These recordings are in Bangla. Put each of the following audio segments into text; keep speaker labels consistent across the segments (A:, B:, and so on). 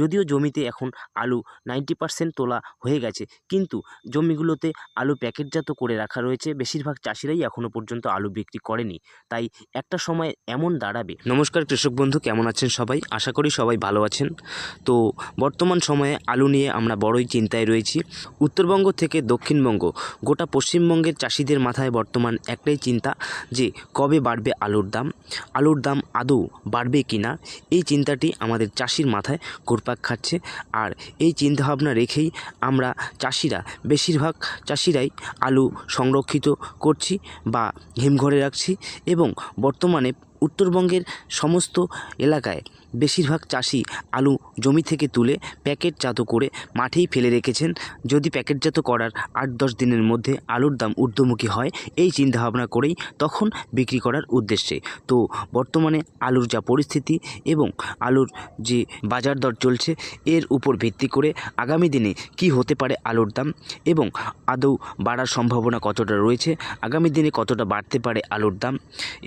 A: যদিও জমিতে এখন আলু নাইনটি পার্সেন্ট তোলা হয়ে গেছে, কিন্তু জমিগুলোতে আলু প্যাকেটজাত করে রাখা রয়েছে। বেশিরভাগ চাষিরাই এখনও পর্যন্ত আলু বিক্রি করেনি। তাই একটা সময় এমন দাঁড়াবে। নমস্কার কৃষক বন্ধু, কেমন আছেন সবাই? আশা করি সবাই ভালো আছেন। তো বর্তমান সময়ে আলু নিয়ে আমরা বড়ই চিন্তায় রয়েছি। উত্তরবঙ্গ থেকে দক্ষিণবঙ্গ, গোটা পশ্চিমবঙ্গের চাষিদের মাথায় বর্তমান একটাই চিন্তা যে কবে বাড়বে আলুর দাম আলুর দাম আদৌ বাড়বে কি না এই চিন্তাটি আমাদের চাষির মাথায় ঘুরপাক খাচ্ছে। আর এই চিন্তাভাবনা রেখেই আমরা চাষিরা, বেশিরভাগ চাষিরাই আলু সংরক্ষিত করছি বা হিমঘরে রাখছি এবং বর্তমানে উত্তরবঙ্গের সমস্ত এলাকায় বেশিরভাগ চাষি আলু জমি থেকে তুলে প্যাকেটজাত করে মাঠেই ফেলে রেখেছেন। যদি প্যাকেটজাত করার আট দশ দিনের মধ্যে আলুর দাম ঊর্ধ্বমুখী হয়, এই চিন্তাভাবনা করেই তখন বিক্রি করার উদ্দেশ্যে। তো বর্তমানে আলুর যা পরিস্থিতি এবং আলুর যে বাজার দর চলছে, এর উপর ভিত্তি করে আগামী দিনে কি হতে পারে আলুর দাম এবং আদৌ বাড়ার সম্ভাবনা কতটা রয়েছে, আগামী দিনে কতটা বাড়তে পারে আলুর দাম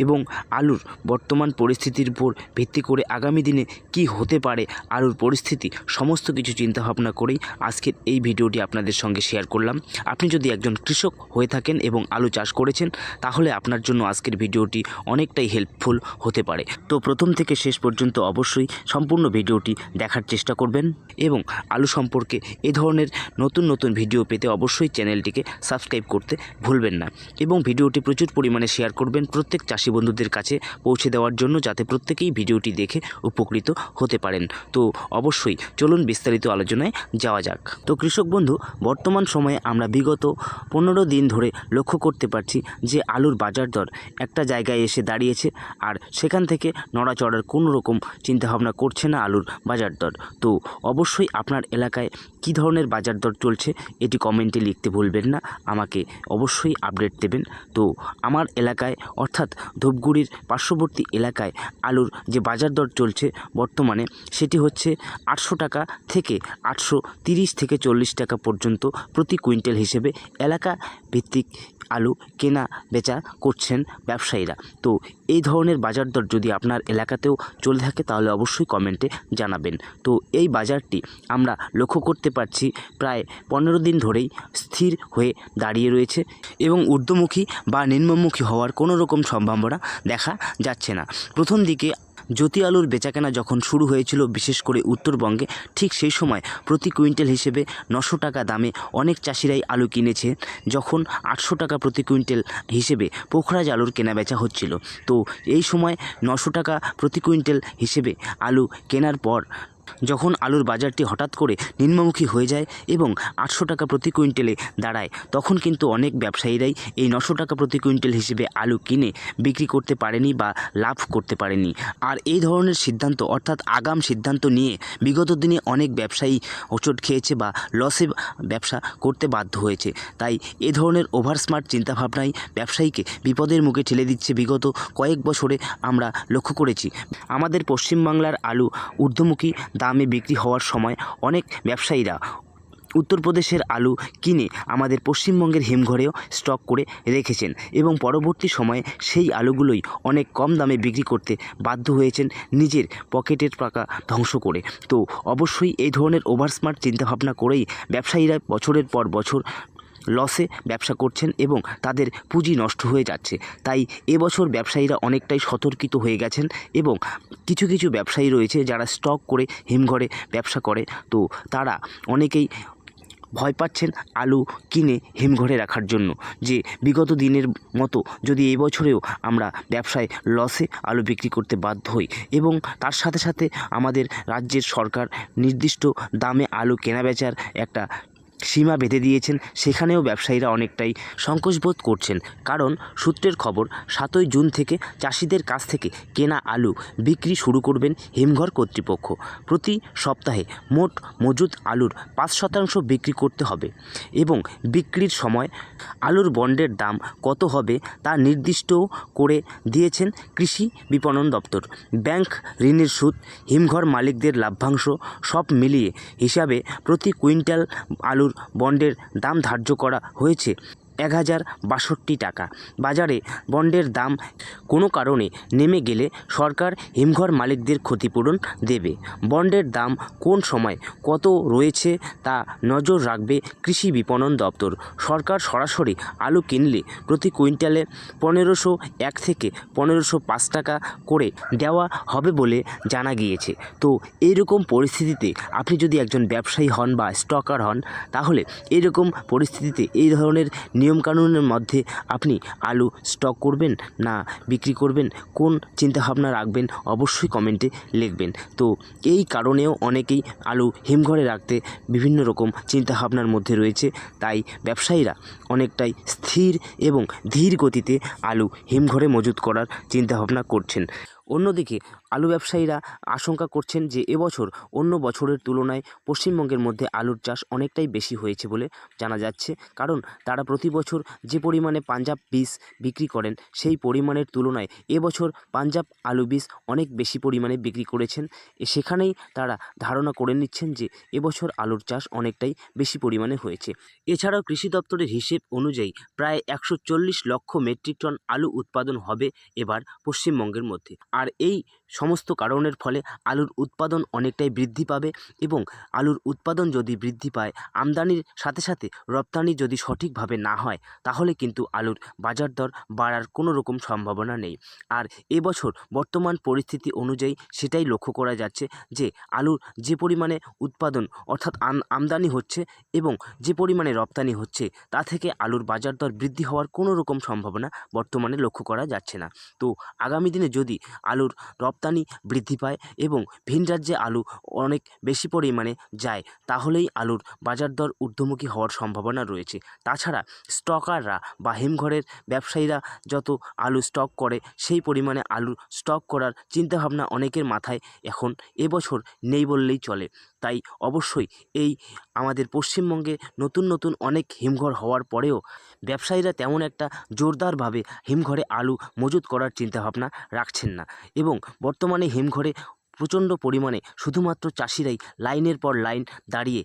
A: এবং আলুর বর্তমান পরিস্থিতির উপর ভিত্তি করে আগামী দিনে কি হতে পারে, আলুর পরিস্থিতি, সমস্ত কিছু চিন্তাভাবনা করেই আজকের এই ভিডিওটি আপনাদের সঙ্গে শেয়ার করলাম। আপনি যদি একজন কৃষক হয়ে থাকেন এবং আলু চাষ করেছেন, তাহলে আপনার জন্য আজকের ভিডিওটি অনেকটাই হেল্পফুল হতে পারে। তো প্রথম থেকে শেষ পর্যন্ত অবশ্যই সম্পূর্ণ ভিডিওটি দেখার চেষ্টা করবেন এবং আলু সম্পর্কে এ ধরনের নতুন নতুন ভিডিও পেতে অবশ্যই চ্যানেলটিকে সাবস্ক্রাইব করতে ভুলবেন না এবং ভিডিওটি প্রচুর পরিমাণে শেয়ার করবেন প্রত্যেক চাষি বন্ধুদের কাছে পৌঁছে দেওয়ার জন্য যাতে প্রত্যেকেই ভিডিওটি দেখে উপকৃত হতে পারেন। তো অবশ্যই চলুন বিস্তারিত আলোচনায় যাওয়া যাক। তো কৃষক বন্ধু, বর্তমান সময়ে আমরা বিগত পনেরো দিন ধরে লক্ষ্য করতে পারছি যে আলুর বাজার দর একটা জায়গায় এসে দাঁড়িয়েছে আর সেখান থেকে নড়াচড়ার কোনো রকম চিন্তাভাবনা করছে না আলুর বাজার দর। তো অবশ্যই আপনার এলাকায় কী ধরনের বাজার দর চলছে এটি কমেন্টে লিখতে ভুলবেন না, আমাকে অবশ্যই আপডেট দেবেন। তো আমার এলাকায় অর্থাৎ ধূপগুড়ির পার্শ্ববর্তী এলাকায় আলুর যে বাজার দর চলছে বর্তমানে সেটি হচ্ছে আটশো টাকা থেকে আটশো তিরিশ থেকে চল্লিশ টাকা পর্যন্ত প্রতি কুইন্টাল হিসেবে এলাকা ভিত্তিক আলু কেনা বেচা করছেন ব্যবসায়ীরা। তো এই ধরনের বাজার দর যদি আপনার এলাকাতেও চলে থাকে তাহলে অবশ্যই কমেন্টে জানাবেন। তো এই বাজারটি আমরা লক্ষ্য করতে পারছি প্রায় পনেরো দিন ধরেই স্থির হয়ে দাঁড়িয়ে রয়েছে এবং ঊর্ধ্বমুখী বা নিম্নমুখী হওয়ার কোনো রকম সম্ভাবনা দেখা যাচ্ছে না। প্রথম দিকে জ্যোতি আলুর বেচাকেনা যখন শুরু হয়েছিল বিশেষ করে উত্তরবঙ্গে, ঠিক সেই সময় প্রতি কুইন্টাল হিসেবে নশো টাকা দামে অনেক চাষিরাই আলু কিনেছে। যখন আটশো টাকা প্রতি কুইন্টাল হিসেবে পোখরাজ আলুর কেনাবেচা হচ্ছিল। তো এই সময় নশো টাকা প্রতি কুইন্টাল হিসেবে আলু কেনার পর যখন আলুর বাজারটি হঠাৎ করে নিম্নমুখী হয়ে যায় এবং আটশো টাকা প্রতি কুইন্টালে দাঁড়ায়, তখন কিন্তু অনেক ব্যবসায়ীরাই এই নশো টাকা প্রতি কুইন্টাল হিসেবে আলু কিনে বিক্রি করতে পারেনি বা লাভ করতে পারেনি। আর এই ধরনের সিদ্ধান্ত, অর্থাৎ আগাম সিদ্ধান্ত নিয়ে বিগত দিনে অনেক ব্যবসায়ী হোঁচট খেয়েছে বা লসে ব্যবসা করতে বাধ্য হয়েছে। তাই এ ধরনের ওভার স্মার্ট চিন্তাভাবনাই ব্যবসায়ীকে বিপদের মুখে ঠেলে দিচ্ছে বিগত কয়েক বছরে আমরা লক্ষ্য করেছি। আমাদের পশ্চিমবাংলার আলু ঊর্ধ্বমুখী দামে বিক্রি হওয়ার সময় অনেক ব্যবসায়ীরা উত্তরপ্রদেশের আলু কিনে আমাদের পশ্চিমবঙ্গের হিমঘরেও স্টক করে রেখেছেন এবং পরবর্তী সময়ে সেই আলুগুলোই অনেক কম দামে বিক্রি করতে বাধ্য হয়েছেন নিজের পকেটের টাকা ধ্বংস করে। তো অবশ্যই এই ধরনের ওভার স্মার্ট চিন্তাভাবনা করেই ব্যবসায়ীরা বছরের পর বছর লসে ব্যবসা করছেন এবং তাদের পুঁজি নষ্ট হয়ে যাচ্ছে। তাই এবছর ব্যবসায়ীরা অনেকটাই সতর্কিত হয়ে গেছেন এবং কিছু কিছু ব্যবসায়ী রয়েছে যারা স্টক করে হিমঘরে ব্যবসা করে। তো তারা অনেকেই ভয় পাচ্ছেন আলু কিনে হিমঘরে রাখার জন্য, যে বিগত দিনের মতো যদি এই বছরেও আমরা ব্যবসায় লসে আলু বিক্রি করতে বাধ্য হই এবং তার সাথে সাথে আমাদের রাজ্যের সরকার নির্দিষ্ট দামে আলু কেনাবেচার একটা সীমা বেঁধে দিয়েছেন, সেখানেও ব্যবসায়ীরা অনেকটাই সংকোচবোধ করছেন। কারণ সূত্রের খবর, সাতই জুন থেকে চাষিদের কাছ থেকে কেনা আলু বিক্রি শুরু করবেন হিমঘর কর্তৃপক্ষ। প্রতি সপ্তাহে মোট মজুদ আলুর পাঁচ শতাংশ বিক্রি করতে হবে এবং বিক্রির সময় আলুর বন্ডের দাম কত হবে তা নির্দিষ্ট করে দিয়েছেন কৃষি বিপণন দপ্তর। ব্যাংক ঋণের সুদ, হিমঘর মালিকদের লাভ্যাংশ সব মিলিয়ে হিসাবে প্রতি কুইন্টাল আলুর বন্ডের দাম ধার্য করা হয়েছে। এক হাজার বাষট্টি টাকা। বাজারে বন্ডের দাম কোনো কারণে নেমে গেলে সরকার হিমঘর মালিকদের ক্ষতিপূরণ দেবে। বন্ডের দাম কোন সময় কত রয়েছে তা নজর রাখবে কৃষি বিপণন দপ্তর। সরকার সরাসরি আলু কিনলে প্রতি কুইন্টালে পনেরোশো এক থেকে পনেরোশো পাঁচ টাকা করে দেওয়া হবে বলে জানা গিয়েছে। তো এইরকম পরিস্থিতিতে আপনি যদি একজন ব্যবসায়ী হন বা স্টকার হন, তাহলে এইরকম পরিস্থিতিতে এই ধরনের নিয়মকানুনের মধ্যে আপনি আলু স্টক করবেন না বিক্রি করবেন, কোন চিন্তাভাবনা রাখবেন অবশ্যই কমেন্টে লিখবেন। তো এই কারণেও অনেকেই আলু হিমঘরে রাখতে বিভিন্ন রকম চিন্তাভাবনার মধ্যে রয়েছে, তাই ব্যবসায়ীরা অনেকটাই স্থির এবং ধীর গতিতে আলু হিমঘরে মজুত করার চিন্তাভাবনা করছেন। অন্যদিকে, আলু ব্যবসায়ীরা আশঙ্কা করছেন যে এবছর অন্য বছরের তুলনায় পশ্চিমবঙ্গের মধ্যে আলুর চাষ অনেকটাই বেশি হয়েছে বলে জানা যাচ্ছে। কারণ তারা প্রতি বছর যে পরিমাণে পাঞ্জাব বীজ বিক্রি করেন, সেই পরিমাণের তুলনায় এবছর পাঞ্জাব আলু বীজ অনেক বেশি পরিমাণে বিক্রি করেছেন। সেখানেই তারা ধারণা করে নিচ্ছেন যে এবছর আলুর চাষ অনেকটাই বেশি পরিমাণে হয়েছে। এছাড়াও কৃষি দপ্তরের হিসেব অনুযায়ী প্রায় একশো চল্লিশ লক্ষ মেট্রিক টন আলু উৎপাদন হবে এবার পশ্চিমবঙ্গের মধ্যে। আর এই সমস্ত কারণের ফলে আলুর উৎপাদন অনেকটাই বৃদ্ধি পাবে এবং আলুর উৎপাদন যদি বৃদ্ধি পায়, আমদানির সাথে সাথে রপ্তানি যদি সঠিকভাবে না হয়, তাহলে কিন্তু আলুর বাজার দর বাড়ার কোনো রকম সম্ভাবনা নেই। আর এবছর বর্তমান পরিস্থিতি অনুযায়ী সেটাই লক্ষ্য করা যাচ্ছে যে, আলুর যে পরিমাণে উৎপাদন অর্থাৎ আমদানি হচ্ছে এবং যে পরিমাণে রপ্তানি হচ্ছে, তা থেকে আলুর বাজার দর বৃদ্ধি হওয়ার কোনো রকম সম্ভাবনা বর্তমানে লক্ষ্য করা যাচ্ছে না। তো আগামী দিনে যদি আলুর রপ্তানি বৃদ্ধি পায় এবং ভিন রাজ্যে আলু অনেক বেশি পরিমাণে যায়, তাহলেই আলুর বাজার দর ঊর্ধ্বমুখী হওয়ার সম্ভাবনা রয়েছে। তাছাড়া স্টকাররা বা হিমঘরের ব্যবসায়ীরা যত আলু স্টক করে, সেই পরিমাণে আলু স্টক করার চিন্তাভাবনা অনেকের মাথায় এখন এবছর নেই বললেই চলে। তাই অবশ্যই এই আমাদের পশ্চিমবঙ্গে নতুন নতুন অনেক হিমঘর হওয়ার পরেও ব্যবসায়ীরা তেমন একটা জোরদারভাবে হিমঘরে আলু মজুত করার চিন্তাভাবনা রাখছেন না। এবং বর্তমানে হিমঘরে প্রচণ্ড পরিমাণে শুধুমাত্র চাষিরাই লাইনের পর লাইন দাঁড়িয়ে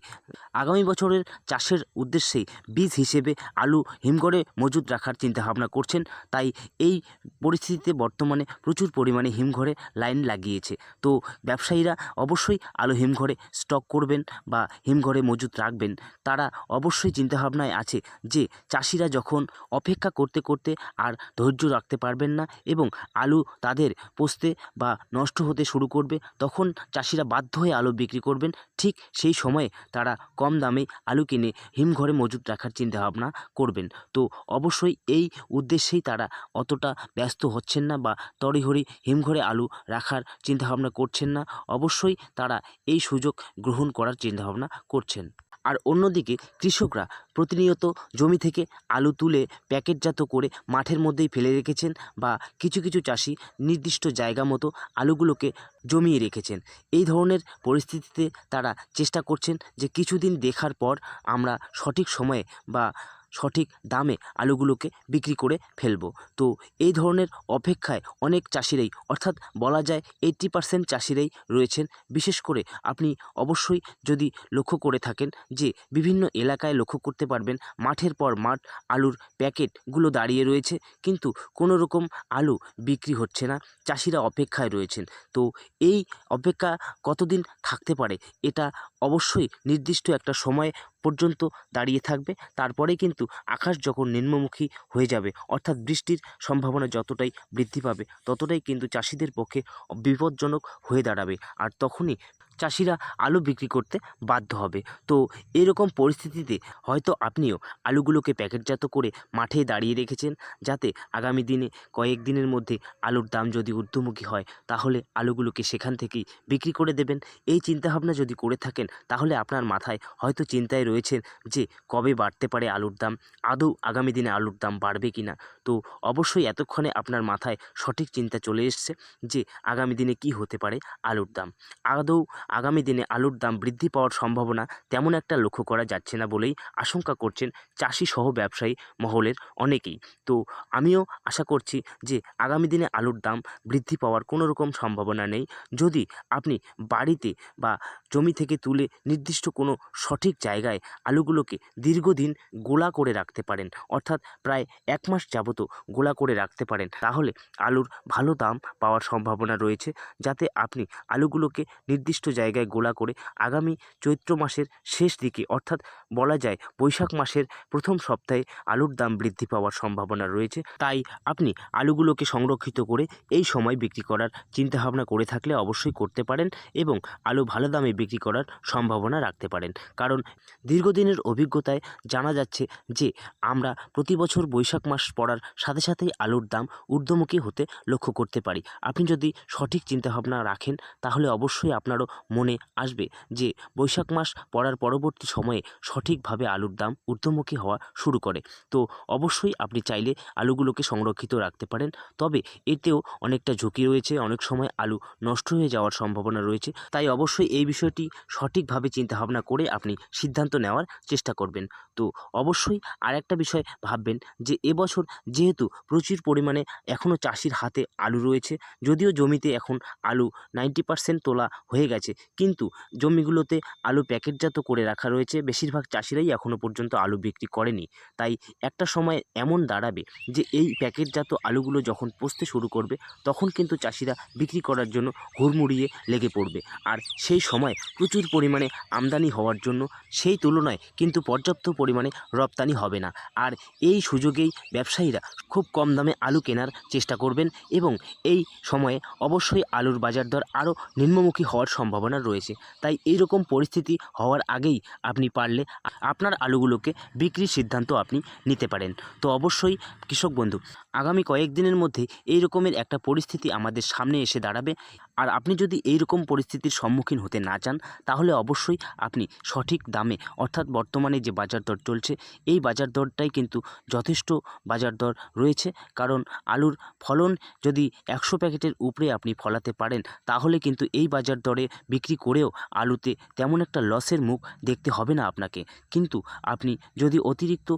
A: আগামী বছরের চাষের উদ্দেশ্যেই বীজ হিসেবে আলু হিমঘরে মজুত রাখার চিন্তাভাবনা করছেন। তাই এই পরিস্থিতিতে বর্তমানে প্রচুর পরিমাণে হিমঘরে লাইন লাগিয়েছে। তো ব্যবসায়ীরা অবশ্যই আলু হিমঘরে স্টক করবেন বা হিমঘরে মজুত রাখবেন। তারা অবশ্যই চিন্তাভাবনায় আছে যে চাষিরা যখন অপেক্ষা করতে করতে আর ধৈর্য রাখতে পারবেন না এবং আলু তাদের পচতে বা নষ্ট হতে শুরু করবে তখন চাষিরা বাধ্য হয়ে আলু বিক্রি করবেন। ঠিক সেই সময়ে তারা কম দামে আলু কিনে হিমঘরে মজুত রাখার চিন্তাভাবনা করবেন। তো অবশ্যই এই উদ্দেশ্যেই তারা অতটা ব্যস্ত হচ্ছেন না বা তড়িঘড়ি হিমঘরে আলু রাখার চিন্তাভাবনা করছেন না। অবশ্যই তারা এই সুযোগ গ্রহণ করার চিন্তাভাবনা করছেন। আর অন্যদিকে কৃষকরা প্রতিনিয়ত জমি থেকে আলু তুলে প্যাকেটজাত করে মাঠের মধ্যেই ফেলে রেখেছেন বা কিছু কিছু চাষি নির্দিষ্ট জায়গা মতো আলুগুলোকে জমিয়ে রেখেছেন। এই ধরনের পরিস্থিতিতে তারা চেষ্টা করছেন যে কিছুদিন দেখার পর আমরা সঠিক সময়ে বা সঠিক দামে আলুগুলোকে বিক্রি করে ফেলব। তো এই ধরনের অপেক্ষায় অনেক চাষিরাই, অর্থাৎ বলা যায় এইট্টি পার্সেন্ট চাষিরাই রয়েছেন। বিশেষ করে আপনি অবশ্যই যদি লক্ষ্য করে থাকেন যে বিভিন্ন এলাকায় লক্ষ্য করতে পারবেন, মাঠের পর মাঠ আলুর প্যাকেটগুলো দাঁড়িয়ে রয়েছে, কিন্তু কোনো রকম আলু বিক্রি হচ্ছে না, চাষিরা অপেক্ষায় রয়েছেন। তো এই অপেক্ষা কতদিন থাকতে পারে, এটা অবশ্যই নির্দিষ্ট একটা সময় পর্যন্ত দাঁড়িয়ে থাকবে। তারপরে কিন্তু আকাশ যখন নিম্নমুখী হয়ে যাবে, অর্থাৎ বৃষ্টির সম্ভাবনা যতটাই বৃদ্ধি পাবে, ততটাই কিন্তু চাষিদের পক্ষে বিপজ্জনক হয়ে দাঁড়াবে। আর তখনই চাষিরা আলু বিক্রি করতে বাধ্য হবে। তো এরকম পরিস্থিতিতে হয়তো আপনিও আলুগুলোকে প্যাকেটজাত করে মাঠে দাঁড়িয়ে রেখেছেন যাতে আগামী দিনে কয়েক দিনের মধ্যে আলুর দাম যদি ঊর্ধ্বমুখী হয়, তাহলে আলুগুলোকে সেখান থেকেই বিক্রি করে দেবেন। এই চিন্তাভাবনা যদি করে থাকেন, তাহলে আপনার মাথায় হয়তো চিন্তায় রয়েছেন যে কবে বাড়তে পারে আলুর দাম, আদৌ আগামী দিনে আলুর দাম বাড়বে কি না। তো অবশ্যই এতক্ষণে আপনার মাথায় সঠিক চিন্তা চলে এসছে যে আগামী দিনে কি হতে পারে আলুর দাম। আদৌ আগামী দিনে আলুর দাম বৃদ্ধি পাওয়ার সম্ভাবনা তেমন একটা লক্ষ্য করা যাচ্ছে না বলেই আশঙ্কা করছেন চাষি সহ ব্যবসায়ী মহলের অনেকেই। তো আমিও আশা করছি যে আগামী দিনে আলুর দাম বৃদ্ধি পাওয়ার কোনো রকম সম্ভাবনা নেই। যদি আপনি বাড়িতে বা জমি থেকে তুলে নির্দিষ্ট কোনো সঠিক জায়গায় আলুগুলোকে দীর্ঘদিন গোলা করে রাখতে পারেন, অর্থাৎ প্রায় এক মাস যাবতও গোলা করে রাখতে পারেন, তাহলে আলুর ভালো দাম পাওয়ার সম্ভাবনা রয়েছে। যাতে আপনি আলুগুলোকে নির্দিষ্ট জায়গায় গোলা করে আগামী চৈত্র মাসের শেষ দিকে, অর্থাৎ বলা যায় বৈশাখ মাসের প্রথম সপ্তাহে আলুর দাম বৃদ্ধি পাওয়ার সম্ভাবনা রয়েছে। তাই আপনি আলুগুলোকে সংরক্ষিত করে এই সময় বিক্রি করার চিন্তাভাবনা করে থাকলে অবশ্যই করতে পারেন এবং আলু ভালো দামে বিক্রি করার সম্ভাবনা রাখতে পারেন। কারণ দীর্ঘদিনের অভিজ্ঞতায় জানা যাচ্ছে যে, আমরা প্রতি বছর বৈশাখ মাস পড়ার সাথে সাথেই আলুর দাম ঊর্ধ্বমুখী হতে লক্ষ্য করতে পারি। আপনি যদি সঠিক চিন্তাভাবনা রাখেন, তাহলে অবশ্যই আপনারও মনে আসবে যে বৈশাখ মাস পড়ার পরবর্তী সময়ে সঠিকভাবে আলুর দাম ঊর্ধ্বমুখী হওয়া শুরু করে। তো অবশ্যই আপনি চাইলে আলুগুলোকে সংরক্ষিত রাখতে পারেন, তবে এতেও অনেকটা ঝুঁকি রয়েছে, অনেক সময় আলু নষ্ট হয়ে যাওয়ার সম্ভাবনা রয়েছে। তাই অবশ্যই এই বিষয়টি সঠিকভাবে চিন্তাভাবনা করে আপনি সিদ্ধান্ত নেওয়ার চেষ্টা করবেন। তো অবশ্যই আর একটা বিষয় ভাববেন যে এবছর যেহেতু প্রচুর পরিমাণে এখনও চাষির হাতে আলু রয়েছে, যদিও জমিতে এখন আলু নাইনটি পার্সেন্ট তোলা হয়ে গেছে কিন্তু জমিগুলোতে আলু প্যাকেটজাত করে রাখা রয়েছে। বেশিরভাগ চাষিরাই এখনও পর্যন্ত আলু বিক্রি করেনি। তাই একটা সময় এমন দাঁড়াবে যে এই প্যাকেটজাত আলুগুলো যখন পচতে শুরু করবে, তখন কিন্তু চাষিরা বিক্রি করার জন্য হুড়মুড়িয়ে লেগে পড়বে। আর সেই সময় প্রচুর পরিমাণে আমদানি হওয়ার জন্য সেই তুলনায় কিন্তু পর্যাপ্ত পরিমাণে রপ্তানি হবে না। আর এই সুযোগেই ব্যবসায়ীরা খুব কম দামে আলু কেনার চেষ্টা করবেন এবং এই সময়ে অবশ্যই আলুর বাজার দর আরও নিম্নমুখী হওয়ার সম্ভাবনা রয়েছে। তাই এই রকম পরিস্থিতি হওয়ার আগেই আপনি পারলে আপনার আলুগুলোকে বিক্রির সিদ্ধান্ত আপনি নিতে পারেন। তো অবশ্যই কৃষক বন্ধু আগামী কয়েকদিনের মধ্যে এই রকমের একটা পরিস্থিতি আমাদের সামনে এসে দাঁড়াবে। আর আপনি যদি এই রকম পরিস্থিতির সম্মুখীন হতে না চান, তাহলে অবশ্যই আপনি সঠিক দামে, অর্থাৎ বর্তমানে যে বাজার দর চলছে, এই বাজার দরটাই কিন্তু যথেষ্ট বাজার দর রয়েছে। কারণ আলুর ফলন যদি একশো প্যাকেটের উপরে আপনি ফলাতে পারেন, তাহলে কিন্তু এই বাজার দরে বিক্রি করেও আলুতে তেমন একটা লসের মুখ দেখতে হবে না আপনাকে। কিন্তু আপনি যদি অতিরিক্ত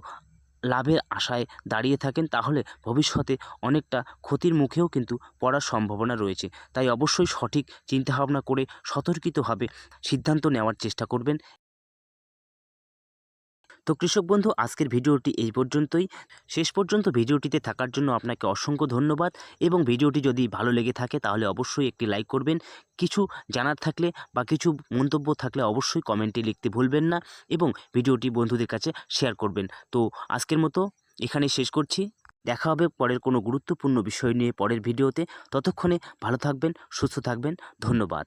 A: লাভের আশায় দাঁড়িয়ে থাকেন, তাহলে ভবিষ্যতে অনেকটা ক্ষতির মুখেও কিন্তু পড়ার সম্ভাবনা রয়েছে। তাই অবশ্যই সঠিক চিন্তাভাবনা করে সতর্কিতভাবে সিদ্ধান্ত নেওয়ার চেষ্টা করবেন। তো কৃষক বন্ধু, আজকের ভিডিওটি এই পর্যন্তই। শেষ পর্যন্ত ভিডিওটিতে থাকার জন্য আপনাকে অসংখ্য ধন্যবাদ এবং ভিডিওটি যদি ভালো লেগে থাকে তাহলে অবশ্যই একটি লাইক করবেন। কিছু জানার থাকলে বা কিছু মন্তব্য থাকলে অবশ্যই কমেন্টে লিখতে ভুলবেন না এবং ভিডিওটি বন্ধুদের কাছে শেয়ার করবেন। তো আজকের মতো এখানে শেষ করছি। দেখা হবে পরের কোনো গুরুত্বপূর্ণ বিষয় নিয়ে পরের ভিডিওতে। ততক্ষণে ভালো থাকবেন, সুস্থ থাকবেন। ধন্যবাদ।